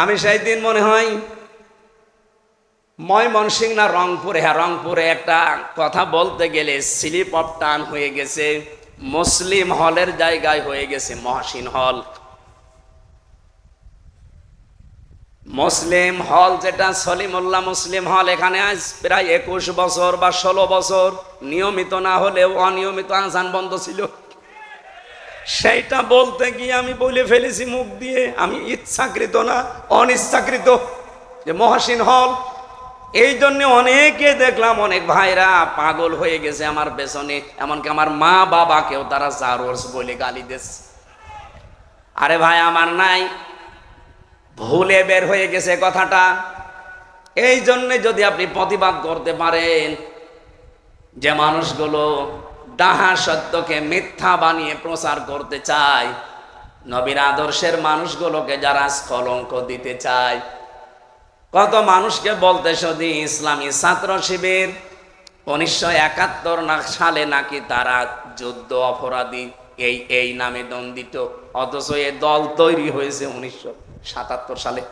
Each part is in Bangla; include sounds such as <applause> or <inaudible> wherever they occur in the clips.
আমি সেই দিন মনে হয় ময়মনসিং না রংপুরে হ্যাঁ রংপুরে একটা কথা বলতে গেলে স্লিপ অফ টান হয়ে গেছে, মুসলিম হলের জায়গায় হয়ে গেছে মহসিন হল। মুসলিম হল যেটা সলিমুল্লাহ মুসলিম হল এখানে আজ প্রায় একুশ বছর বা ষোলো বছর নিয়মিত না হলেও অনিয়মিত আজান বন্ধ ছিল। সেইটা বলতে গিয়ে আমি বলে ফেলেছি মুখ দিয়ে, আমি ইচ্ছাকৃত না, অনিচ্ছাকৃত। যে মহাসিন হল। এই জন্য অনেকে দেখলাম, অনেক ভাইরা পাগল হয়ে গেছে আমার পেছনে। এমনকি আমার মা বাবাকেও তারা জারোর্স বলে গালি দিচ্ছে আরে ভাই, আমার নাই। ভুলে বের হয়ে গেছে কথাটা। এই জন্যে যদি আপনি প্রতিবাদ করতে পারেন, যে মানুষগুলো ডাহা সত্যকে মিথ্যা বানিয়ে প্রচার করতে চায়। নবীর আদর্শের মানুষগুলোকে যারা স্কলঙ্ক দিতে চায়। কত মানুষকে বলতে শুধু ইসলামী ছাত্র শিবির, উনিশশো একাত্তর সালে নাকি তারা যুদ্ধ অপরাধী, এই এই নামে দণ্ডিত। অথচ এ দল তৈরি হয়েছে উনিশশো সাতাত্তর সালে।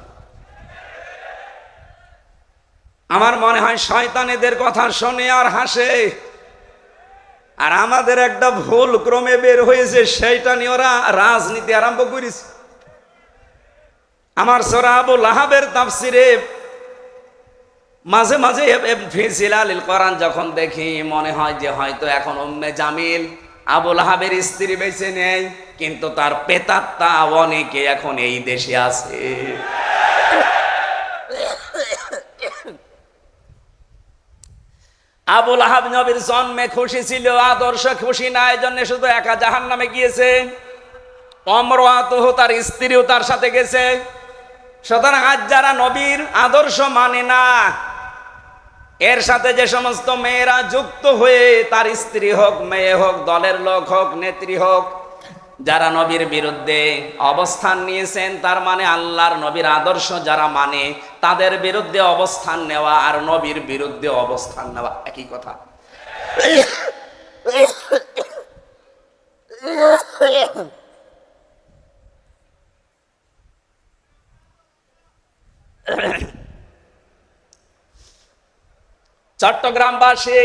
আমার মনে হয় শয়তান এদের কথা শোনে আর হাসে। আর আমাদের একটা ভুল ক্রমে বের হয়েছে, সেইটা নিয়ে ওরা রাজনীতি আরম্ভ করেছে। আমার সোরা আবু লাহাবের তাফসিরে মাঝে মাঝে ফিজিলাল কোরআন যখন দেখি, মনে হয় যে হয়তো এখন উম্মে জামিল আবু লাহাবের স্ত্রী বেঁচে নেই কিন্তু তার পেতাত্তা অনেকে এখন এই দেশে আছে। আবুল আহাব নবীর জন্মে খুশি ছিল, আদর্শ খুশি না এই জন্য শুধু একা জাহান নামে গিয়েছে। অমরাতহ তার স্ত্রীও তার সাথে গেছে। সুতরাং আজ যারা নবীর আদর্শ মানে না, এর সাথে যে সমস্ত মেয়েরা যুক্ত হয়ে তার স্ত্রী হোক, মেয়ে হোক, দলের লোক হোক, নেত্রী হোক যারা নবীর বিরুদ্ধে অবস্থান নিয়েছেন, তার মানে আল্লাহর নবীর আদর্শ যারা মানে তাদের বিরুদ্ধে অবস্থান নেওয়া আর নবীর বিরুদ্ধে অবস্থান নেওয়া একই কথা। চট্টগ্রামবাসী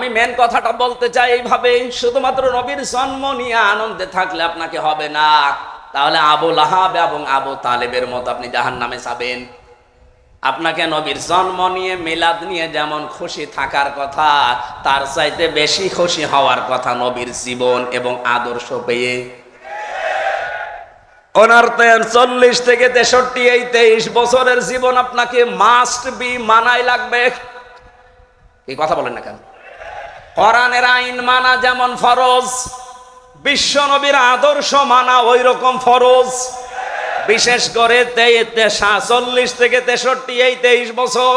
আমি মেন কথাটা বলতে চাই এইভাবে, শুধুমাত্র নবীর জন্ম নিয়ে আনন্দে থাকলে আপনাকে হবে না। তাহলে আবু লাহাব এবং আবু তালেবের মতো আপনি জাহান নামে যাবেন। আপনাকে নবীর জন্ম নিয়ে, মিলাদ নিয়ে যেমন খুশি থাকার কথা, তার চাইতে বেশি খুশি হওয়ার কথা নবীর জীবন এবং আদর্শ পেয়ে। ওনার চল্লিশ থেকে তেষট্টি এই তেইশ বছরের জীবন আপনাকে মাস্ট বি মানাই লাগবে। এই কথা বলেন না কেন? কোরআনের আইন মানা যেমন ফরজ, বিশ্ব নবীর আদর্শ মানা ওই রকম ফরজ। বিশেষ করে চল্লিশ থেকে তেষট্টি, এই তেইশ বছর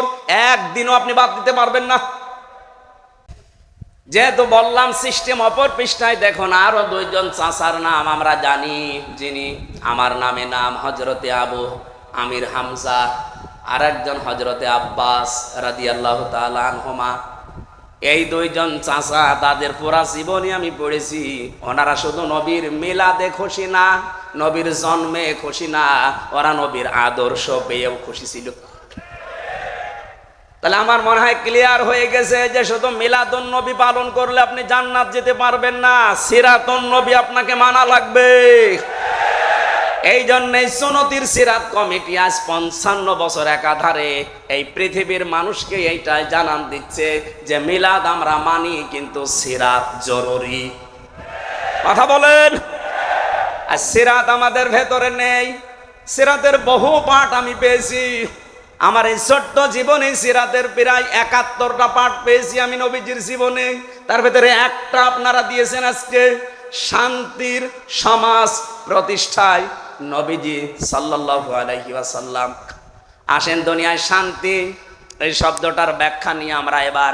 একদিনও আপনি বাদ দিতে পারবেন না। যেহেতু বললাম সিস্টেম অপর পৃষ্ঠায়, দেখুন আরও দুইজন চাচার নাম আমরা জানি, যিনি আমার নামে নাম হজরতে আবু আমির হামজা আর একজন হজরতে আব্বাস রাদি আল্লাহ তালহমা এই দুইজন চাচা, তাদের পুরা জীবনই আমি পড়েছি। ওনারা শুধু নবীর মিলাদে খুশি না, নবীর জন্মে খুশি না, ওরা নবীর আদর্শ পেয়েও খুশি ছিল। তাহলে আমার মনে হয় ক্লিয়ার হয়ে গেছে যে শুধু মিলাদুন নবী পালন করলে আপনি জান্নাত যেতে পারবেন না, সিরাতুন নবী আপনাকে মানা লাগবে। এই জন্যই সুনতির সিরাত কমিটি আজ পঞ্চান্ন বছর একাধারে এই পৃথিবীর মানুষকে এইটাই জানান দিচ্ছে যে মিলাদ আমরা মানি কিন্তু সিরাত জরুরি। কথা বলেন? আর সিরাত আমাদের ভেতরে নেই। সিরাতের বহু পাঠ আমি পেয়েছি। আমার এই ছোট্ট জীবনে সিরাতের প্রায় একাত্তরটা পাঠ পেয়েছি আমি নবীজির জীবনে। তার ভেতরে একটা আপনারা দিয়েছেন আজকে শান্তির সমাজ প্রতিষ্ঠায়। নবীজি সাল্লাল্লাহু আলাইহি ওয়াসাল্লাম। আসেন দুনিয়ায় শান্তি, এই শব্দটার ব্যাখ্যা নিয়ে আমরা এবার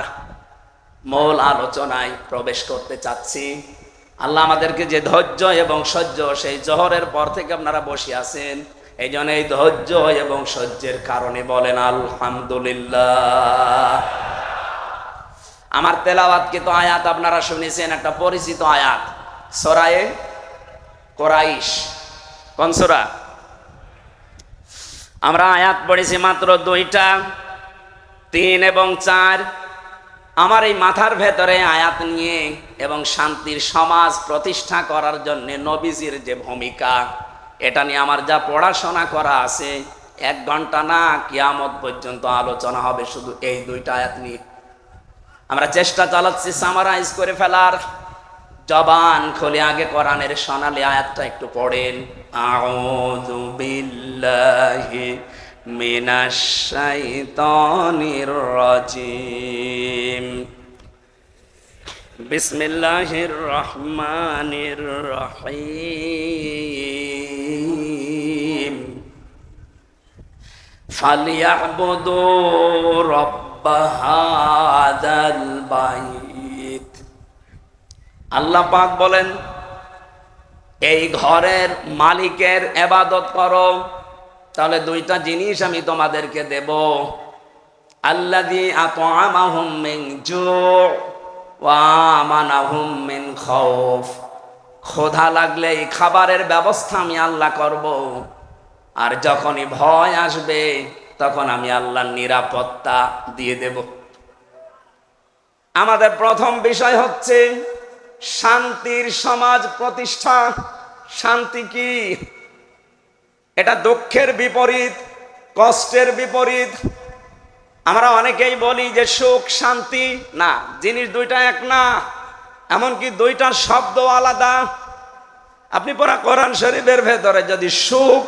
মূল আলোচনায় প্রবেশ করতে চাচ্ছি। আল্লাহ আমাদেরকে যে ধৈর্য এবং সহ্য, সেই জহরের পর থেকে আপনারা বসে আছেন। এই জন্য এই ধৈর্য এবং সহ্যের কারণে বলেন, আলহামদুলিল্লাহ। আমার তেলাওয়াতকে তো আয়াত আপনারা শুনেছেন, একটা পরিচিত আয়াত। সরায়ে কোরাইশ। কোন সোরা আমরা আয়াত পড়েছি মাত্র দুইটা, তিন এবং চার। আমার এই মাথার ভেতরে আয়াত নিয়ে এবং শান্তির সমাজ প্রতিষ্ঠা করার জন্য নবীজির যে ভূমিকা, এটা নিয়ে আমার যা পড়াশোনা করা আছে, এক ঘণ্টা না কিয়ামত পর্যন্ত আলোচনা হবে শুধু এই দুইটা আয়াত নিয়ে। আমরা চেষ্টা চালাচ্ছি সামারাইজ করে ফেলার। জবান খোলে আগে কোরআনের সোনালি আয়াতটা একটু পড়েন। আউযু বিল্লাহি মিনাশ শাইতানির রাজিম। বিসমিল্লাহির রহমানির রহিম। ফালিয়াবুদু রব্ব হাযাল বাইত আল্লাহ পাক বলেন, এই ঘরের মালিকের এবাদত করো, তাহলে দুইটা জিনিস আমি তোমাদেরকে দেব। আল্লাদি আতআমাহুম মিন ক্ষুধা লাগলে এই খাবারের ব্যবস্থা আমি আল্লাহ করব। আর যখনই ভয় আসবে, তখন আমি আল্লাহর নিরাপত্তা দিয়ে দেব। আমাদের প্রথম বিষয় হচ্ছে শান্তির সমাজ প্রতিষ্ঠা। শান্তি কি? এটা দুঃখের বিপরীত, কষ্টের বিপরীত। আমরা অনেকেই বলি যে সুখ, শান্তি, না, জিনিস দুইটা এক না। এমনকি দুইটার শব্দ আলাদা। আপনি পড়া কোরআন শরীফের ভেতরে যদি সুখ,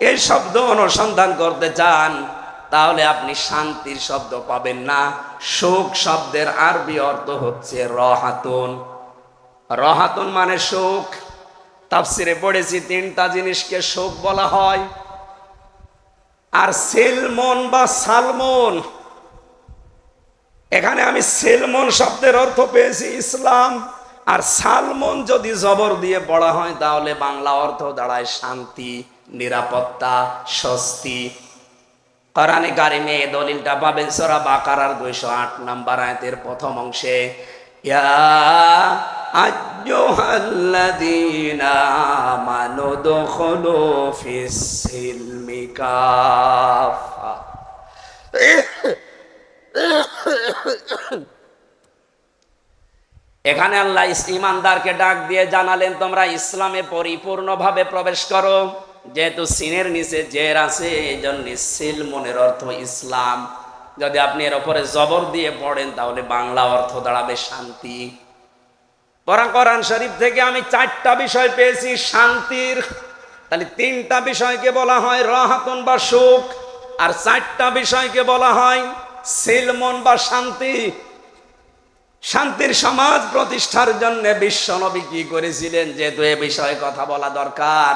এই শব্দ অনুসন্ধান করতে চান, তাহলে আপনি শান্তির শব্দ পাবেন না। সুখ শব্দের আরবি অর্থ হচ্ছে রহাতুন। রহাতুন মানে সুখ তাফসিরে পড়েছি তিনটা জিনিসকে সুখ বলা হয়। আর সেলমন বা সালমন। এখানে আমি সেলমন শব্দের অর্থ পেয়েছি ইসলাম। আর সালমন যদি জবর দিয়ে পড়া হয়, তাহলে বাংলা অর্থ দাঁড়ায় শান্তি, নিরাপত্তা, স্বস্তি। কোরআনে কারিমে এই দলিলটা পাবেন সরা বাকারার দুইশো আট নাম্বার আয়াতের প্রথম অংশে। ইয়া এখানে আল্লাহ ইমানদারকে ডাক দিয়ে জানালেন, তোমরা ইসলামে পরিপূর্ণভাবে প্রবেশ করো। যেহেতু সিনের নিচে জের আছে এই জন্য সিল মনের অর্থ ইসলাম। যদি আপনি এর ওপরে জবর দিয়ে পড়েন, তাহলে বাংলা অর্থ দাঁড়াবে শান্তি। পরান কোরআন শরীফ থেকে আমি চারটা বিষয় পেয়েছি, শান্তির। তাহলে তিনটা বিষয়কে বলা হয় রাহাতন বা সুখ, আর চারটা বিষয়কে বলা হয় সিলমন বা শান্তি। শান্তির সমাজ প্রতিষ্ঠার জন্য বিশ্ব নবী কি করেছিলেন, যেহেতু এ বিষয়ে কথা বলা দরকার।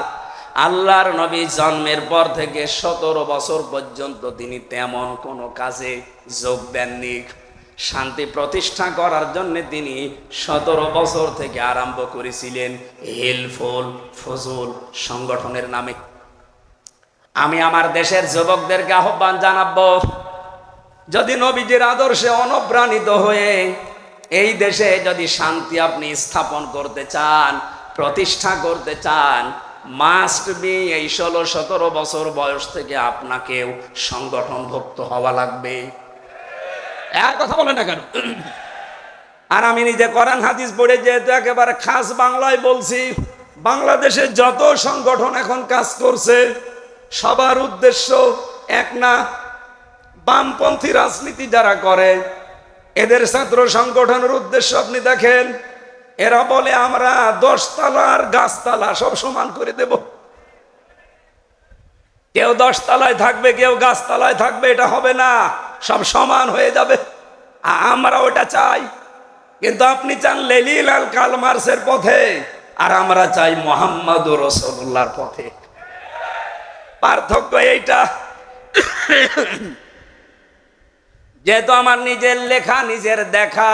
আল্লাহর নবী জন্মের পর থেকে সতেরো বছর পর্যন্ত তিনি তেমন কোনো কাজে যোগ দেননি। শান্তি প্রতিষ্ঠা করার জন্য তিনি সতেরো বছর থেকে আরম্ভ করেছিলেন হেলফুল ফজল সংগঠনের নামে। আমি আমার দেশের যুবকদেরকে আহ্বান জানাব, যদি নবীজির আদর্শে অনুপ্রাণিত হয়ে এই দেশে যদি শান্তি আপনি স্থাপন করতে চান, প্রতিষ্ঠা করতে চান মাস্ট বি এই ষোলো সতেরো বছর বয়স থেকে আপনাকেও সংগঠনভুক্ত হওয়া লাগবে। এক কথা বলে না কেন? আর আমি নিজে কোরআন, হাদিস পড়ে যেহেতু একেবারে খাস বাংলায় বলছি, বাংলাদেশে যত সংগঠন এখন কাজ করছে, সবার উদ্দেশ্য এক না, বামপন্থী রাজনীতি যারা করে, এদের ছাত্র সংগঠনের উদ্দেশ্য আপনি দেখেন, এরা বলে আমরা দশতলা আর গাছতলা সব সমান করে দেব। কেউ দশতলায় থাকবে, কেউ গাছতলায় থাকবে, এটা হবে না। সব সমান হয়ে যাবে। আমরা ওটা চাই। কিন্তু আপনি চান লেলিল আল কালমার্সের পথে, আর আমরা চাই মোহাম্মদ রসুল্লাহর পথে। পার্থক্য এইটা। যেহেতু আমার নিজের লেখা, নিজের দেখা,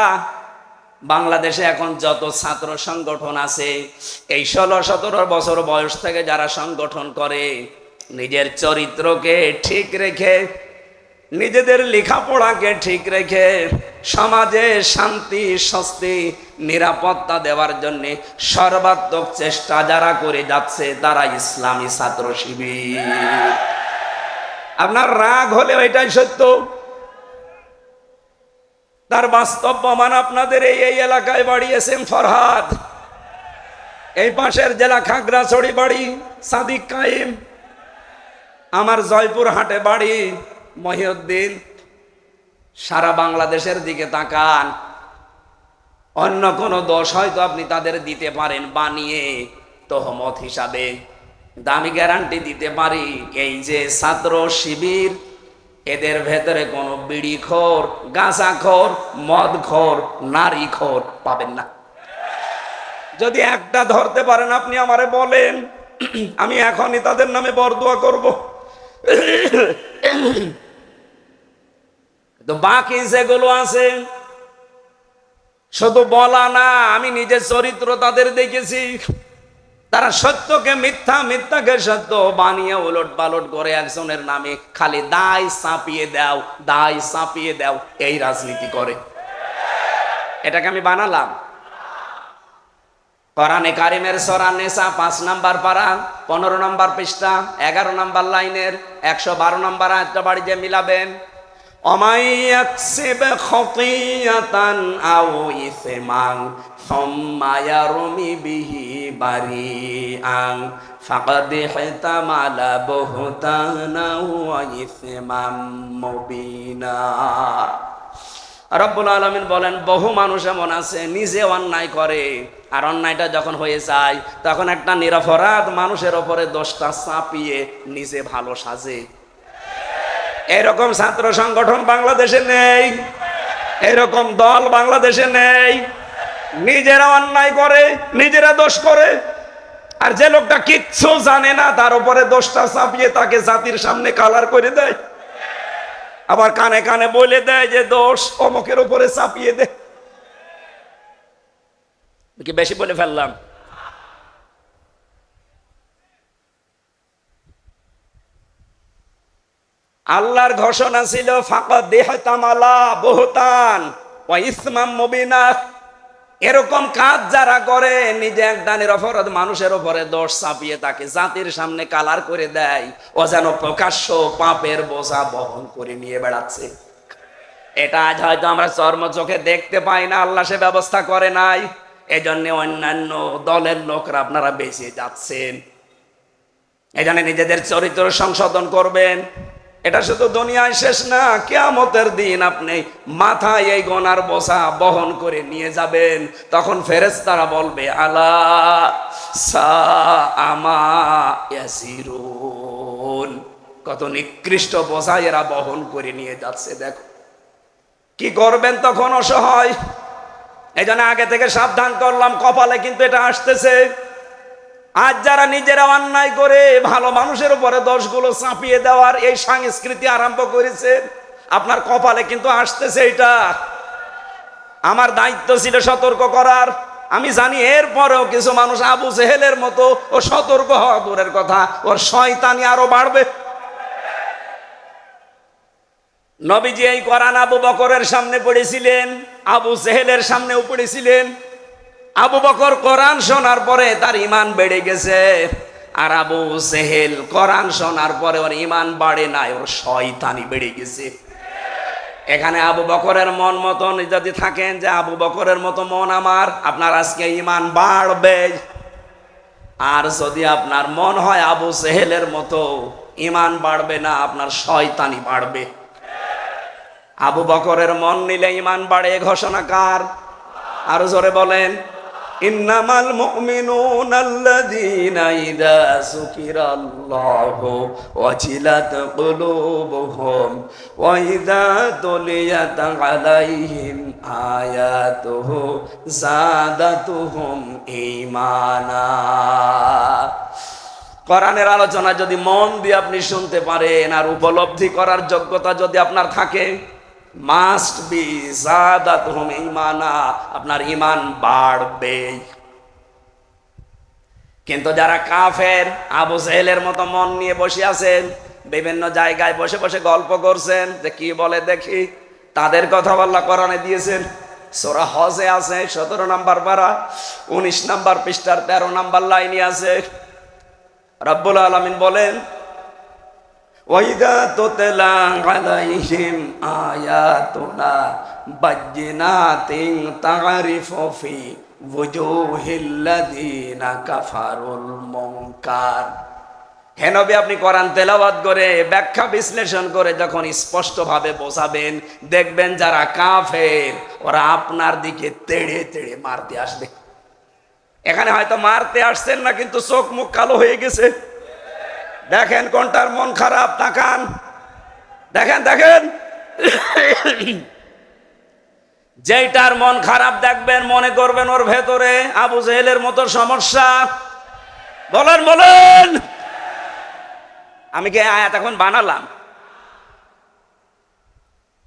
বাংলাদেশে এখন যত ছাত্র সংগঠন আছে, এই ষোলো সতেরো বছর বয়স থেকে যারা সংগঠন করে, নিজের চরিত্রকে ঠিক রেখে নিজেদের লেখাপড়াকে ঠিক রেখে সমাজে শান্তি, স্বস্তি, নিরাপত্তা দেওয়ার জন্যে সর্বাত্মক চেষ্টা যারা করে যাচ্ছে তারা ইসলামী ছাত্র শিবির। আপনার রাগ হলে এটাই সত্য। তার বাস্তব প্রমাণ আপনাদের এই এই এলাকায় বাড়িয়েছেন ফরহাদ। এই পাশের জেলা খাগড়াছড়ি বাড়ি সাদিক কাইম আমার জয়পুর হাটে বাড়ি। মহিউদ্দিন, সারা বাংলাদেশের দিকে তাকান। অন্য কোনো দোষ হয়তো আপনি তাদের দিতে পারেন বানিয়ে তহমত হিসাবে। দামি গ্যারান্টি দিতে পারি এই যে ছাত্র শিবির, এদের ভেতরে কোনো মদ খোর নারী খোর পাবেন না। যদি একটা ধরতে পারেন আপনি আমারে বলেন, আমি এখনই তাদের নামে বরদোয়া করব। তো বাকি যেগুলো আছে, শুধু বলা না, আমি নিজের চরিত্র তাদের দেখেছি। তারা সত্যকে মিথ্যা, মিথ্যাকে সত্য বানিয়ে উলট পালট করে একজনের নামে খালি দায় চাপিয়ে দাও, দায় চাপিয়ে দাও, এই রাজনীতি করে। এটাকে আমি বানালাম। কোরআনে কারিমের সরা নেশা পাঁচ নাম্বার পারা, পনেরো নাম্বার পৃষ্ঠা, এগারো নাম্বার লাইনের, একশো বারো নাম্বার আয়টা বাড়ি যে মিলাবেন। অমাইয়াকসিব খতিয়াতান আও ইসমান থম্মা ইয়ারমি বিহি বারিআন, ফাকাদ হিতামালা বুহতানা ওয়া ইসমাম মুবিনা। রব্বুল আলমিন বলেন, বহু মানুষ এমন আছে, নিজে অন্যায় করে, আর অন্যায়টা যখন হয়ে যায়, তখন একটা নিরপরাধ মানুষের ওপরে দোষটা চাপিয়ে নিজে ভালো সাজে। এরকম ছাত্র সংগঠন বাংলাদেশে নেই, এরকম দল বাংলাদেশে নেই। নিজেরা অন্যায় করে, নিজেরা দোষ করে। আর যে লোকটা কিচ্ছু জানে না, তার উপরে দোষটা চাপিয়ে তাকে জাতির সামনে কালার করে দেয়। আবার কানে কানে বলে দেয় যে, দোষ অমকের উপরে চাপিয়ে দেয় কি বেশি বলে ফেললাম? আল্লাহর ঘোষণা ছিল ফাঁকা দেহ তামালা বহুতান ইসমাম মবিনা। এরকম কাজ যারা করে, নিজে এক দানের অপরাধ মানুষের ওপরে দোষ চাপিয়ে তাকে জাতির সামনে কালার করে দেয়। ও যেন প্রকাশ্য পাপের বোঝা বহন করে নিয়ে বেড়াচ্ছে। এটা আজ হয়তো আমরা চর্ম চোখে দেখতে পাই না, আল্লাহ সে ব্যবস্থা করে নাই। এজন্য অন্যান্য দলের লোকরা আপনারা বেঁচে যাচ্ছেন। এজন্য নিজেদের চরিত্র সংশোধন করবেন। এটা শুধু দুনিয়ায় শেষ না, কেয়ামতের দিন আপনি মাথায় এই গনার বোঝা বহন করে নিয়ে যাবেন। তখন ফেরেশতারা বলবে, আলা সা আমা কত নিকৃষ্ট বোঝা এরা বহন করে নিয়ে যাচ্ছে, দেখো। কি করবেন তখন অসহায়? এই আগে থেকে সাবধান করলাম, কপালে কিন্তু এটা আসতেছে। আজ যারা নিজেরা অন্যায় করে ভালো মানুষের উপরে দোষগুলো চাপিয়ে দেওয়ার এই সংস্কৃতি আরম্ভ করেছে, আপনার কপালে কিন্তু আসতেছে এটা আমার দায়িত্ব ছিল সতর্ক করার। আমি জানি এরপরেও কিছু মানুষ আবু জেহেলের মতো ও সতর্ক হওয়া দূরের কথা, ওর শয়তানি আরও বাড়বে। নবীজি এই করান আবু বকরের সামনে পড়েছিলেন, আবু জেহেলের সামনেও পড়েছিলেন। আবু বকর কোরআন শোনার পরে তার ইমান বেড়ে গেছে। আর আবু সেহেল কোরআন শোনার পরে ওর ইমান বাড়ে নাই, ওর শয়তানি বেড়ে গেছে। এখানে আবু বকরের মন মতন যদি থাকেন যে আবু বকরের মতো মন আমার, আপনার আজকে ইমান বাড়বে। আর যদি আপনার মন হয় আবু সেহেলের মতো ইমান বাড়বে না, আপনার শয়তানি বাড়বে। আবু বকরের মন নিলে ইমান বাড়ে ঘোষণা কার? আরও জোরে বলেন। ইন্নামাল মুমিনুন আল্লাযীনা ইযা যুকিরাল্লাহু ওয়াজিলাত কুলুবুহুম ওয়া ইযা তুলিয়াত আলাইহিম আয়াতুহু যাদাতুহুম ঈমানা। কোরআনের আলোচনা যদি মন দিয়ে আপনি শুনতে পারেন আর উপলব্ধি করার যোগ্যতা যদি আপনার থাকে মাস্ট বি জাদাত হুম ইমানা আপনার ইমান বাড়বে কিন্তু যারা কাফের আবু জেহেলের মতো মন নিয়ে বসে আছেন বিভিন্ন জায়গায় বসে বসে গল্প করছেন যে কি বলে দেখি তাদের কথা বল্লা কোরআনে দিয়েছেন সোরা হজে আছে সতেরো নাম্বার পারা উনিশ নাম্বার পৃষ্ঠার তেরো নাম্বার লাইনে আছে রব্বুল আলমিন বলেন ওয়াইদা তোতলা আলাইহিম আয়াতুনা বাজ্জিনাতিন তারিফু ফি ওয়ুজুহিল্লাযিনা কাফারুল মুনকার হেনবি আপনি কোরআন তেলাওয়াত করে, ব্যাখ্যা বিশ্লেষণ করে যখন স্পষ্টভাবে বোঝাবেন, দেখবেন যারা কাফের, ওরা আপনার দিকে তেড়ে তেড়ে মারতে আসবে। এখানে হয়তো মারতে আসছেন না, কিন্তু চোখ মুখ কালো হয়ে গেছে। দেখেন কোনটার মন খারাপ, তাকান। দেখেন দেখেন। যেইটার মন খারাপ দেখবেন, মনে করবেন ওর ভেতরে আবু জেহেলের মতো সমস্যা। বলেন বলেন। আমি কি আয়াত এখন বানালাম?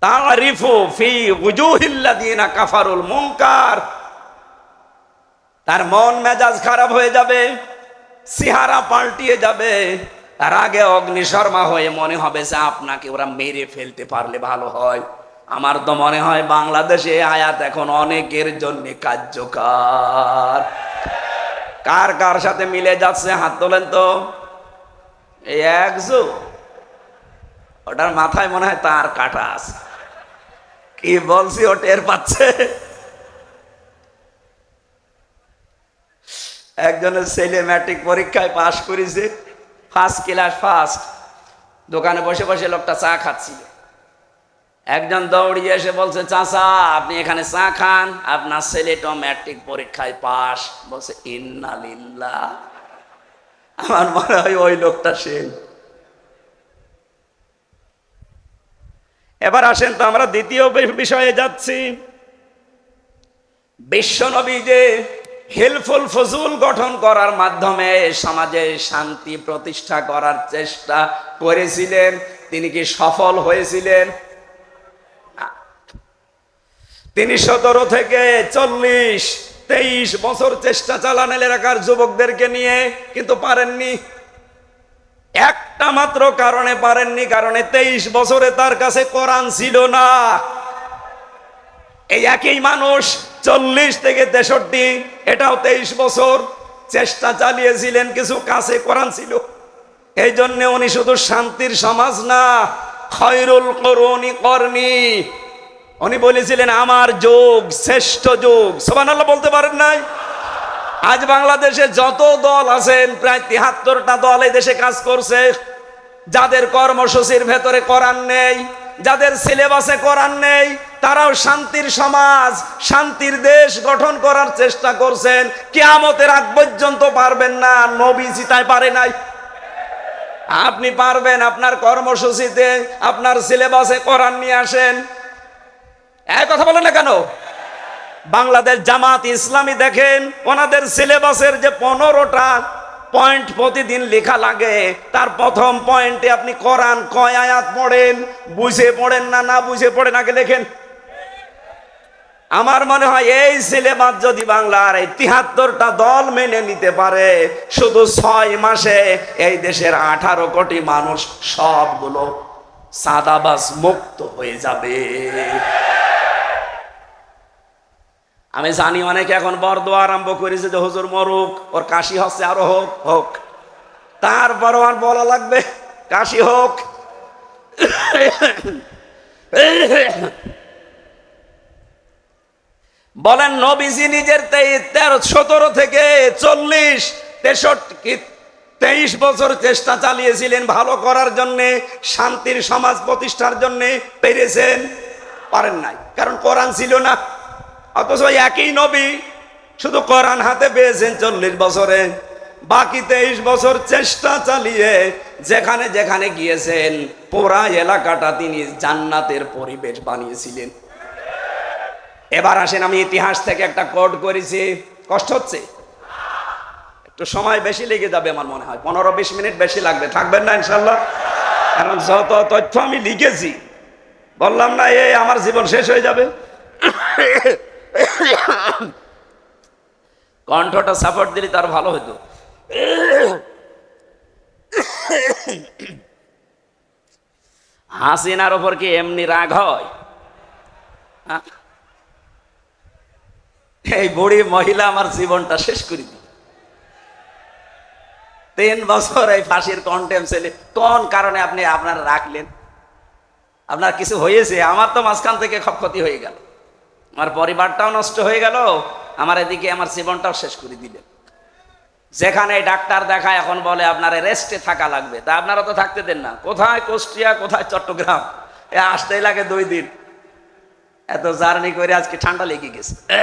তারিফু ফি উজুহিল্লাযিনা কাফারুল মুনকার। তার মন মেজাজ খারাপ হয়ে যাবে, সিহারা পাল্টিয়ে যাবে। তার আগে অগ্নিশর্মা হয়ে মনে হবে যে আপনাকে ওরা মেরে ফেলতে পারলে ভালো হয়। আমার তো মনে হয় বাংলাদেশে আয়াত এখন অনেকের জন্য কার্যকর। কার কার সাথে মিলে যাচ্ছে, হাত তোলেন তো। একজো ওটার মাথায় মনে হয় তার কাটা আছে। কি বলছি, ও টের পাচ্ছে। একজনের ছেলে ম্যাট্রিক পরীক্ষায় পাশ করেছে। ফার্স্ট ক্লাস ফার্স্ট দোকানে বসে বসে লোকটা চা খাচ্ছিল। একজন দৌড়িয়ে এসে বলছে, চাচা, আপনি এখানে চা খান, আপনার ছেলেটা ম্যাট্রিক পরীক্ষায় পাশ। বলছে ইন্নালিল্লা আমার মনে হয় ওই লোকটা সে। এবার আসেন তো আমরা দ্বিতীয় বিষয়ে যাচ্ছি। বিশ্বনবী যে হেলফুল ফজুল গঠন করার মাধ্যমে সমাজে শান্তি প্রতিষ্ঠা করার চেষ্টা করেছিলেন। তিনি কি সফল হয়েছিলেন? তিনি সতেরো থেকে চল্লিশ, তেইশ বছর চেষ্টা চালান এলাকার যুবকদেরকে নিয়ে, কিন্তু পারেননি। একটা মাত্র কারণে পারেননি, কারণে তেইশ বছরে তার কাছে কোরআন ছিল না। এই একই মানুষ চল্লিশ থেকে তেষট্টি, এটাও তেইশ বছর। চেষ্টা চালিয়েছিলেন, কিছু কাছে কোরআন ছিল। এই জন্য উনি শুধু শান্তির সমাজ না, খয়রুল করুনি করনি। উনি বলেছিলেন, আমার যোগ, শ্রেষ্ঠ যোগ। সোমান বলতে পারেন নাই? আজ বাংলাদেশে যত দল আছেন, প্রায় তিহাত্তরটা দল এই দেশে কাজ করছে। যাদের কর্মসূচির ভেতরে করার নেই যাদের সিলেবাসে করার নেই, তারাও শান্তির সমাজ, শান্তির দেশ গঠন করার চেষ্টা করছেন। কেয়ামতের আগ পর্যন্ত পারবেন না নবী চিতায় পারে নাই। আপনি পারবেন আপনার কর্মসূচিতে, আপনার সিলেবাসে করার নিয়ে আসেন। এক কথা বলেন না কেন? বাংলাদেশ জামাত ইসলামী দেখেন, ওনাদের সিলেবাসের যে পনেরোটা পয়েন্ট প্রতিদিন লেখা লাগে। তার প্রথম পয়েন্টে আপনি কোরআন কয় আয়াত পড়েন? বুঝে পড়েন না না বুঝে পড়েন? আগে লেখেন। আমার মনে হয় এই সিলেবাস যদি বাংলার এই তিহাত্তরটা দল মেনে নিতে পারে, শুধু ছয় মাসে এই দেশের আঠারো কোটি মানুষ সবগুলো সাদাবাস মুক্ত হয়ে যাবে। আমি জানি অনেকে এখন বরদোয়া আরম্ভ করেছে যে, হুজুর মরুক, ওর কাশি হচ্ছে, আরও হোক হোক। তারপরও আর বলা লাগবে, কাশি হোক। বলেন, নবীজি নিজের তেরো, সতেরো থেকে চল্লিশ, তেষট্টি তেইশ বছর চেষ্টা চালিয়েছিলেন ভালো করার জন্যে, শান্তির সমাজ প্রতিষ্ঠার জন্যে পেরেছেন? পারেন নাই। কারণ কোরআন ছিল না। অথচ একই নবী শুধু কোরআন হাতে পেয়েছেন চল্লিশ বছরে, বাকি তেইশ বছর চেষ্টা চালিয়ে যেখানে যেখানে গিয়েছেন, পুরা এলাকাটা তিনি জান্নাতের পরিবেশ বানিয়েছিলেন। এবার আসেন, আমি ইতিহাস থেকে একটা কোড করেছি, কষ্ট হচ্ছে? একটু সময় বেশি লেগে যাবে আমার মনে হয়, পনেরো বিশ মিনিট বেশি লাগবে, থাকবেন না ইনশাল্লাহ? কারণ যত তথ্য আমি লিখেছি, বললাম না এই আমার জীবন শেষ হয়ে যাবে। কণ্ঠটা সাপোর্ট দিলে তার ভালো হতো। হাসিনার ওপর কি এমনি রাগ হয়? হ্যাঁ? এই বুড়ি মহিলা আমার জীবনটা শেষ করে দিল। তিন বছর এই ফাঁসির কন্টেম ছেলে, কোন কারণে আপনি আপনার রাখলেন? আপনার কিছু হয়েছে, আমার তো মাঝখান থেকে ক্ষতি হয়ে গেল। আমার পরিবারটাও নষ্ট হয়ে গেল, আমার এদিকে আমার জীবনটাও শেষ করে দিলেন যেখানে ডাক্তার দেখায় এখন বলে আপনার রেস্টে থাকা লাগবে। তা আপনারা তো থাকতে দেন না। কোথায় কুষ্টিয়া, কোথায় চট্টগ্রাম? এ আসতেই লাগে দুই দিন। এত জার্নি করে আজকে ঠান্ডা লেগে গেছে। <clears throat>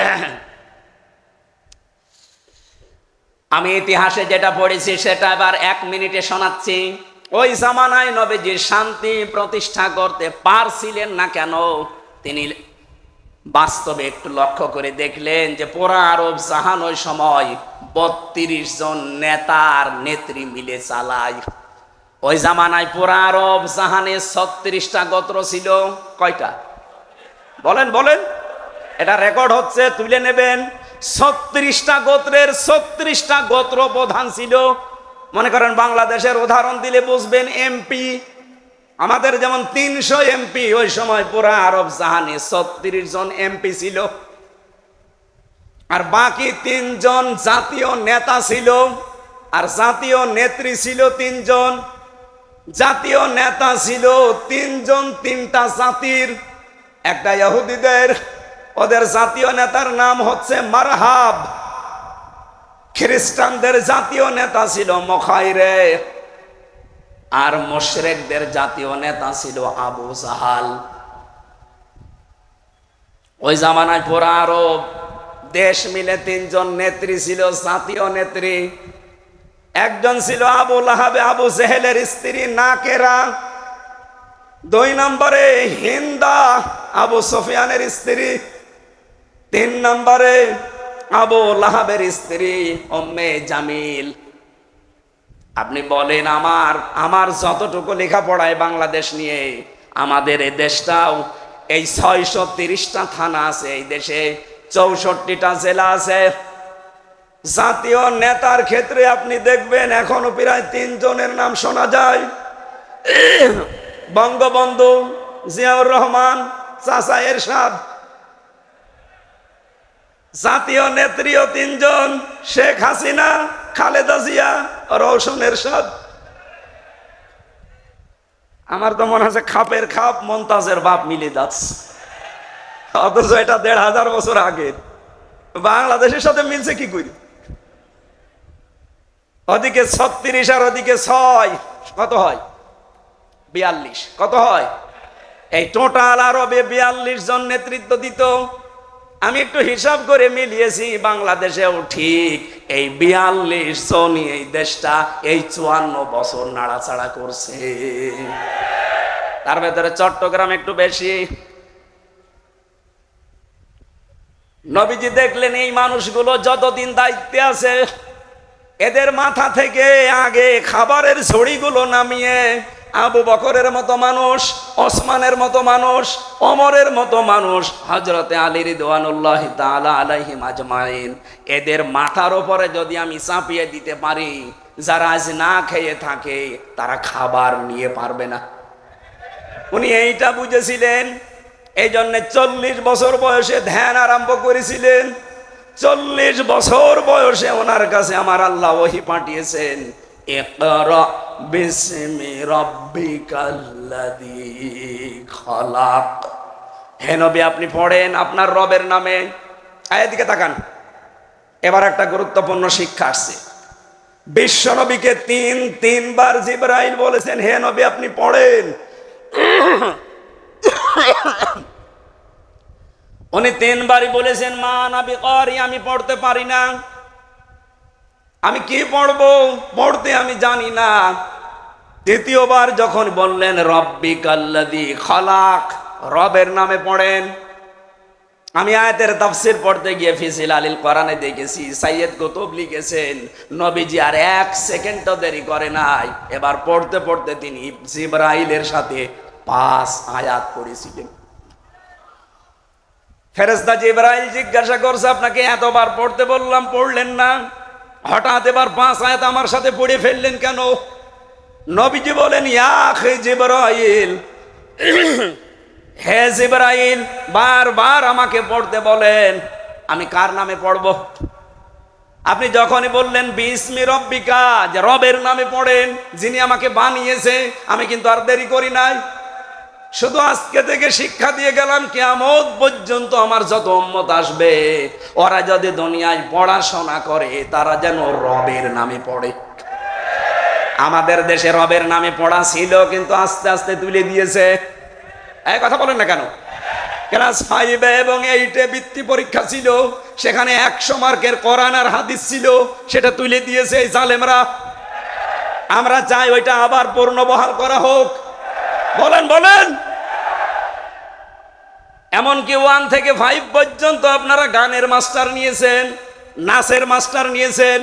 আমি ইতিহাসে যেটা পড়েছি, সেটা এবার এক মিনিটে শোনাচ্ছি। ওই জামানায় নবীজি শান্তি প্রতিষ্ঠা করতে পারছিলেন না কেন? তিনি বাস্তবে একটু লক্ষ্য করে দেখলেন যে পোড়া আরব জাহান ওই সময় বত্রিশ জন নেতার নেত্রী মিলে চালায়। ওই জামানায় পোড়া আরব জাহানে ছত্রিশটা গোত্র ছিল। কয়টা? বলেন বলেন। এটা রেকর্ড হচ্ছে, তুলে নেবেন। ছত্রিশটা গোত্রের ছত্রিশটা গোত্র প্রধান ছিল। মনে করেন বাংলাদেশের উদাহরণ দিলে বুঝবেন এমপি আমাদের যেমন তিনশো এমপি, ওই সময় পুরা আরব জাহানে, ছত্রিশ জন এমপি ছিল। আর বাকি তিনজন জাতীয় নেতা ছিল, আর জাতীয় নেত্রী ছিল তিনজন। জাতীয় নেতা ছিল তিনজন তিনটা জাতির। একটা ইহুদিদের, ওদের জাতীয় নেতার নাম হচ্ছে মারহাব। খ্রিস্টানদের জাতীয় নেতা ছিল মখাইরে। আর মোশরেকদের জাতীয় নেতা ছিল আবু জাহাল। ওই জামানায় পুরা আরব দেশ মিলে তিনজন নেত্রী ছিল, জাতীয় নেত্রী। একজন ছিল আবু লাহাবে, আবু জেহেলের স্ত্রী নাকেরা। দুই নম্বরে হিন্দা, আবু সফিয়ানের স্ত্রী। তিন নম্বরে আবু লাহাবের স্ত্রী অম্মে জামিল। আপনি বলেন, আমার আমার যতটুকু লেখাপড়ায় বাংলাদেশ নিয়ে, আমাদের এই দেশটাও এই ছয়শো তিরিশটা থানা আছে, এই দেশে চৌষট্টিটা জেলা আছে। জাতীয় নেতার ক্ষেত্রে আপনি দেখবেন, এখনও প্রায় তিনজনের নাম শোনা যায়। বঙ্গবন্ধু জিয়াউর রহমান, চাচা এরশাদ। জাতীয় নেত্রীও তিনজন, শেখ হাসিনা খালেদা জিয়া রৌশন এরশাদ। আমার তো মনে আছে খাপের খাপ মন্তাজের বাপ মিলে যাচ্ছে। অথচ এটা দেড় হাজার বছর আগে। বাংলাদেশের সাথে মিলছে কি করি? ওদিকে ছত্রিশ আর ওদিকে ছয়, কত হয়? বিয়াল্লিশ। কত হয়? এই টোটাল আরবে বিয়াল্লিশ জন নেতৃত্ব দিত। আমি একটু হিসাব করে মিলিয়েছি, বাংলাদেশেও ঠিক এই বিয়াল্লিশ জনই এই দেশটা এই চুয়ান্ন বছর নাড়াচাড়া করছে। তার ভেতরে চট্টগ্রাম একটু বেশি। নবীজি দেখলেন এই মানুষগুলো যতদিন দায়িত্বে আছে, এদের মাথা থেকে আগে খাবারের ছড়িগুলো নামিয়ে আবু বকরের মতো মানুষ, ওসমানের মতো মানুষ অমরের মতো মানুষ হজরতে আলী রিদওয়ানুল্লাহ তাআলা আলাইহিম আজমাইন। এদের মাথার ওপরে যদি আমি চাপিয়ে দিতে পারি, যারা আজ না খেয়ে থাকে, তারা খাবার নিয়ে পারবে না। উনি এইটা বুঝেছিলেন এই জন্যে চল্লিশ বছর বয়সে ধ্যান আরম্ভ করেছিলেন। চল্লিশ বছর বয়সে ওনার কাছে আমার আল্লাহ ওহি পাঠিয়েছেন। ইকরা বিসমি রাব্বিকাল্লাযী খলাক। হে নবী, আপনি পড়েন আপনার রবের নামে। এদিকে তাকান। এবার একটা গুরুত্বপূর্ণ শিক্ষা আসছে। বিশ্ব নবীকে তিন, তিনবার জিব্রাইল বলেছেন, হে নবী, আপনি পড়েন। উনি তিনবারই বলেছেন, মা নাবি, করি, আমি পড়তে পারি না। আমি কি পড়ব? পড়তে আমি জানি না। তৃতীয়বার যখন বললেন রব্বি কাল্লাদি খলাক রবের নামে পড়েন। আমি আয়াতের তাফসির পড়তে গিয়ে ফিসিল আলিল কোরআনে দেখেছি, সাইয়েদ কুতুব লিখেছেন, নবীজি আর এক সেকেন্ডও দেরি করে নাই। এবার পড়তে পড়তে তিনি জিব্রাইলের সাথে পাঁচ আয়াত পড়েছিলেন। ফেরেস্তা জিব্রাইল জিজ্ঞাসা করছে, আপনাকে এতবার পড়তে বললাম, পড়লেন না? হঠাৎ এবার পাঁচ আয়াত আমার সাথে পড়ে ফেললেন কেন? নবীজি বলেন ইয়াখ জিব্রাইল। হে জিব্রাইল, বারবার আমাকে পড়তে বলেন। আমি কার নামে পড়ব? আপনি যখনই বললেন, বিস্মি রব্বিকা, যে রবের নামে পড়েন, যিনি আমাকে বানিয়েছে, আমি কিন্তু আর দেরি করি নাই। শুধু আজকে থেকে শিক্ষা দিয়ে গেলাম, কেয়ামত পর্যন্ত আমার যত উম্মত আসবে, ওরা যদি দুনিয়ায় পড়াশোনা করে, তারা যেন রবের নামে পড়ে। আমাদের দেশে রবের নামে পড়া ছিল, কিন্তু আস্তে আস্তে তুলে দিয়েছে। এই কথা বলেন না কেন? ক্লাস ফাইভে এবং এইটে বৃত্তি পরীক্ষা ছিল, সেখানে একশো মার্কের কোরআন আর হাদিস ছিল, সেটা তুলে দিয়েছে এই জালেমরা। আমরা চাই ওইটা আবার পূর্ণবহাল করা হোক। বলেন বলেন। এমনকি ওয়ান থেকে ফাইভ পর্যন্ত আপনারা গানের মাস্টার নিয়েছেন, নাচের মাস্টার নিয়েছেন,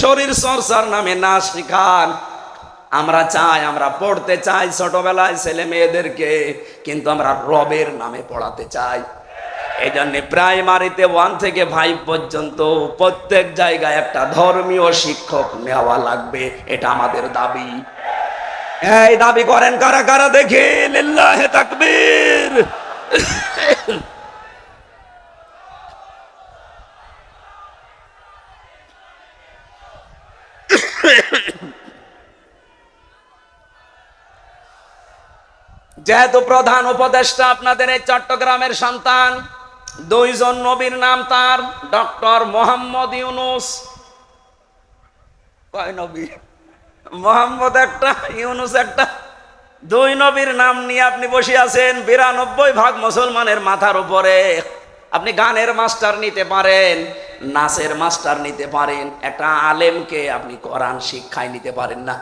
শরীর চর্চার নামে নাচ শিখান আমরা চাই, আমরা পড়তে চাই ছোটবেলায় ছেলে মেয়েদেরকে, কিন্তু আমরা রবের নামে পড়াতে চাই। এই জন্য প্রাইমারিতে ওয়ান থেকে ফাইভ পর্যন্ত প্রত্যেক জায়গায় একটা ধর্মীয় শিক্ষক নেওয়া লাগবে, এটা আমাদের দাবি। এই দাবি করেন কারা কারা? দেখে, লিল্লাহে তাকবীর। যেহেতু প্রধান উপদেষ্টা আপনাদের এই চট্টগ্রামের সন্তান, দুইজন নবীর নাম তার, ডক্টর মোহাম্মদ ইউনুস। কয় নবী? মোহাম্মদ একটা, ইউনুস একটা। দুই নবীর নাম নিয়ে আপনি বসে আছেন, বিরানব্বই ভাগ মুসলমানের মাথার উপরে। আপনি গানের মাস্টার নিতে পারেন, নাচের মাস্টার নিতে পারেন, একটা আলেমকে আপনি কোরআন শিক্ষায় নিতে পারেন না।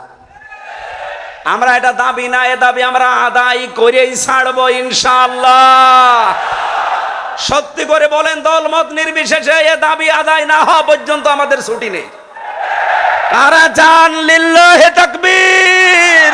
আমরা এটা দাবি না, এ দাবি আমরা আদায় করেই ছাড়বো ইনশাআল্লাহ। সত্যি করে বলেন, দলমত নির্বিশেষে এ দাবি আদায় না হওয়া পর্যন্ত আমাদের ছুটি নেই। কারা জান লিল্লাহে তাকবীর।